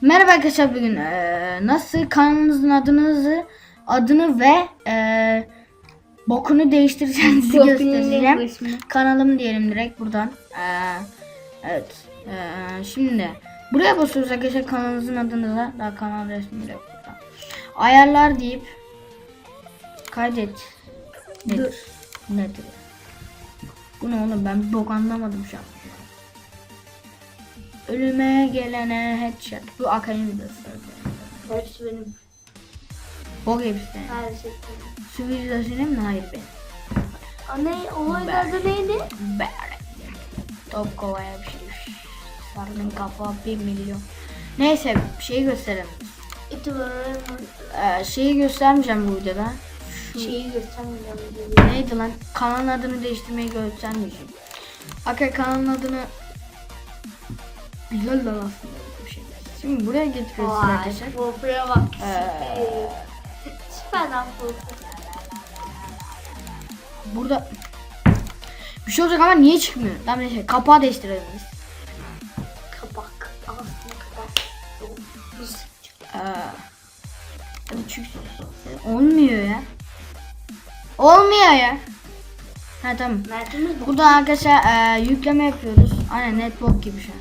Merhaba arkadaşlar bugün eee, nasıl kanalınızın adınızı adını ve eee, bokunu değiştireceğinizi göstereceğim. Kanalım diyelim direkt buradan. Eee, evet. Eee, şimdi buraya basıyoruz arkadaşlar kanalınızın adınıza. Daha kanal resmi de yok burada. Ayarlar deyip kaydet. Nedir? Nedir? Bu ne oğlum ben bir bok anlamadım şu an. Ölüme gelene headshot. Bu akayım da Hepsi benim. Bok hepsi. Her şey. Videosu mi? Hayır be. Anne olaylarda neydi? Bere. Top kovaya bir şey. Sardın kafa bir milyon. Neyse bir şey gösterelim. Ee, şeyi göstermeyeceğim bu videoda. Şeyi göstermeyeceğim. Neydi lan? Kanalın adını değiştirmeyi göstermeyeceğim. Akay kanalın adını güzel lan aslında bir şey. Şimdi buraya getiriyoruz Vay, arkadaşlar. Profile bak. Ee. Süper. Lan. Burada bir şey olacak ama niye çıkmıyor? Tamam neyse kapağı değiştirelim biz. Kapak. Aslında kapak. Biz Ee, hadi çık. Olmuyor ya. Olmuyor ya. Ha tamam. Burada arkadaşlar e, yükleme yapıyoruz. Aynen netbook gibi şu an.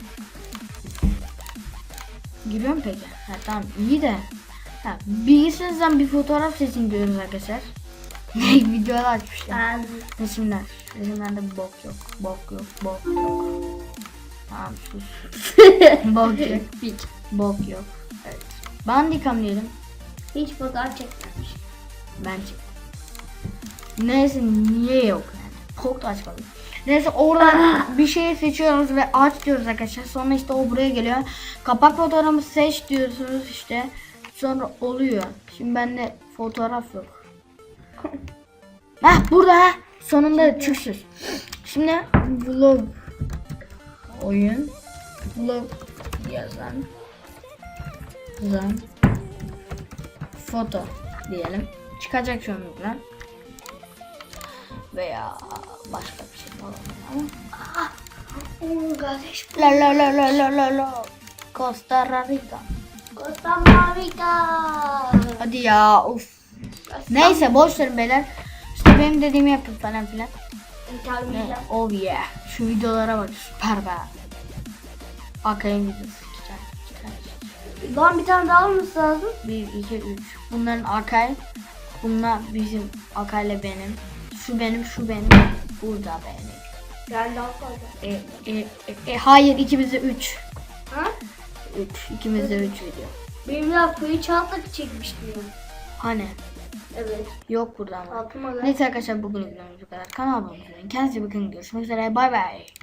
Giriyor mu peki? Ha tamam iyi de. Ha, bilgisayarınızdan bir fotoğraf seçin diyoruz arkadaşlar. Ne videolar açmışlar. Ben Resimler. Resimlerde bok yok. Bok yok. Bok yok. Tamam sus. bok yok. Hiç. Bok yok. Evet. Bandicam diyelim. Hiç fotoğraf çekmemiş. Ben çıktım. Neyse niye yok yani? Çok da açmadım. Neyse oradan bir şey seçiyoruz ve aç diyoruz arkadaşlar. Sonra işte o buraya geliyor. Kapak fotoğrafı seç diyorsunuz işte. Sonra oluyor. Şimdi bende fotoğraf yok. Heh burada ha. Sonunda çıksın. Şimdi vlog oyun vlog yazan yazan foto diyelim. Çıkacak an Veya başka bir şey falan ama. Oo kardeş. La la la la la la la. Costa Rica. Costa Rica. Hadi ya uf. Neyse boş verin beyler. İşte benim dediğimi yapın falan filan. Ne? Oh yeah. Şu videolara bak süper be. Akayım videosu. Lan bir tane daha alması lazım. 1, 2, 3. Bunların Akay. Bunlar bizim Akay'la benim. Şu benim, şu benim. Bu da benim. Yani daha fazla. E, e, e, e, hayır ikimiz de 3. Ha? 3. İkimiz de 3 video. Benim daha kuyu çantak çekmiştim ya. Hani? Evet. Yok burada ama. Gel. Neyse arkadaşlar bugün videomuz bu kadar. Kanalıma abone olun. Kendinize bakın. Görüşmek üzere. Bay bay.